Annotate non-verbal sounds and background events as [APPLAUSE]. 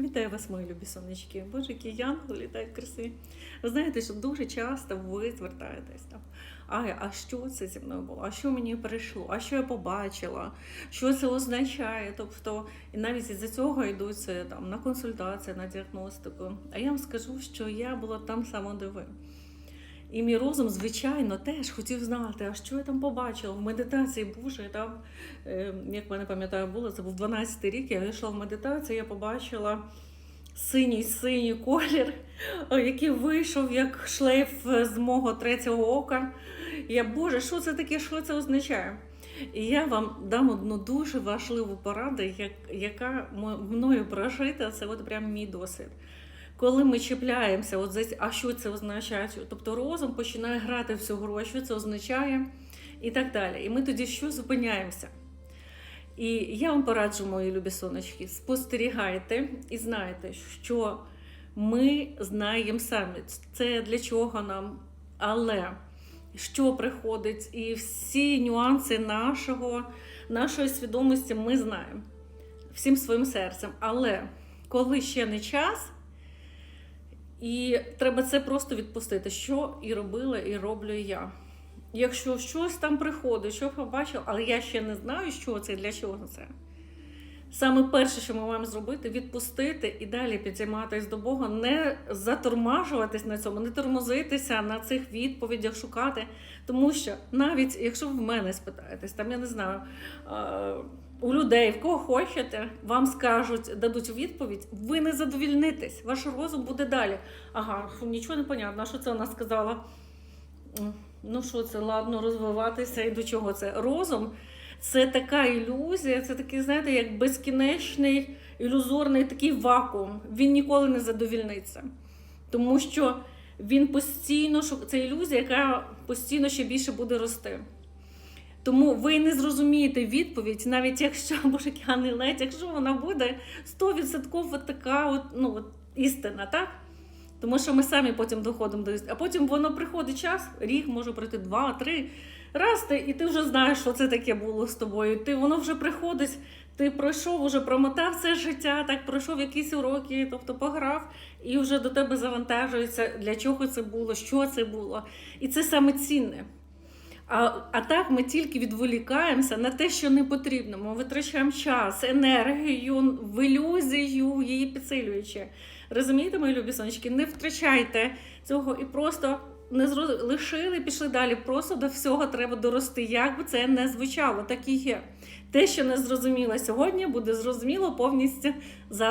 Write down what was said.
Вітаю вас, мої любі сонечки. Боже, які янголи літають краси. Ви знаєте, що дуже часто ви звертаєтесь там. А, а що це зі мною було? А що мені прийшло? А що я побачила? Що це означає? Тобто, і навіть із-за цього йдуться там на консультації, на діагностику. А я вам скажу, що я була там саме де ви. І мій розум, звичайно, теж хотів знати, а що я там побачила в медитації. Боже, там, е, як мене пам'ятаю, було, це був 12-й рік, я йшла в медитацію, я побачила синій синій колір, е, який вийшов як шлейф з мого третього ока. Я, Боже, що це таке, що це означає? І я вам дам одну дуже важливу пораду, яка мною прожита, це от прям мій досвід. Коли ми чіпляємося, от за, а що це означає? Тобто розум починає грати в цю гру, а що це означає, і так далі. І ми тоді що зупиняємося? І я вам пораджу, мої любі сонечки, спостерігайте і знайте, що ми знаємо самі, це для чого нам, але що приходить, і всі нюанси нашого, нашої свідомості ми знаємо всім своїм серцем. Але коли ще не час, і треба це просто відпустити, що і робила, і роблю я. Якщо щось там приходить, що побачив, але я ще не знаю, що це і для чого це. Саме перше, що ми маємо зробити, відпустити і далі підійматись до Бога, не затормажуватись на цьому, не тормозитися на цих відповідях, шукати. Тому що навіть якщо ви в мене спитаєтесь, там я не знаю, е, у людей, в кого хочете, вам скажуть, дадуть відповідь, ви не задовільнитесь, ваш розум буде далі. Ага, нічого не понятно, що це вона сказала? Ну що це, ладно, розвиватися і до чого це? Розум це така ілюзія, це такий, знаєте, як безкінечний ілюзорний такий вакуум. Він ніколи не задовільниться. Тому що він постійно це ілюзія, яка постійно ще більше буде рости. Тому ви не зрозумієте відповідь, навіть якщо [LAUGHS] боже, ледь, якщо вона буде 100% така от, ну, от, істина, так? Тому що ми самі потім доходимо до істини. А потім воно приходить час, рік може пройти два, три. Раз ти, і ти вже знаєш, що це таке було з тобою. Ти воно вже приходить, ти пройшов, уже промотав це життя, так пройшов якісь уроки, тобто пограв, і вже до тебе завантажується, для чого це було, що це було. І це саме цінне. А, а так ми тільки відволікаємося на те, що не потрібно. Ми витрачаємо час, енергію, в ілюзію, її підсилюючи. Розумієте, мої любі сонечки, не втрачайте цього і просто не зроз... лишили, пішли далі. Просто до всього треба дорости. Як би це не звучало, так і є. Те, що не зрозуміло сьогодні, буде зрозуміло повністю завтра.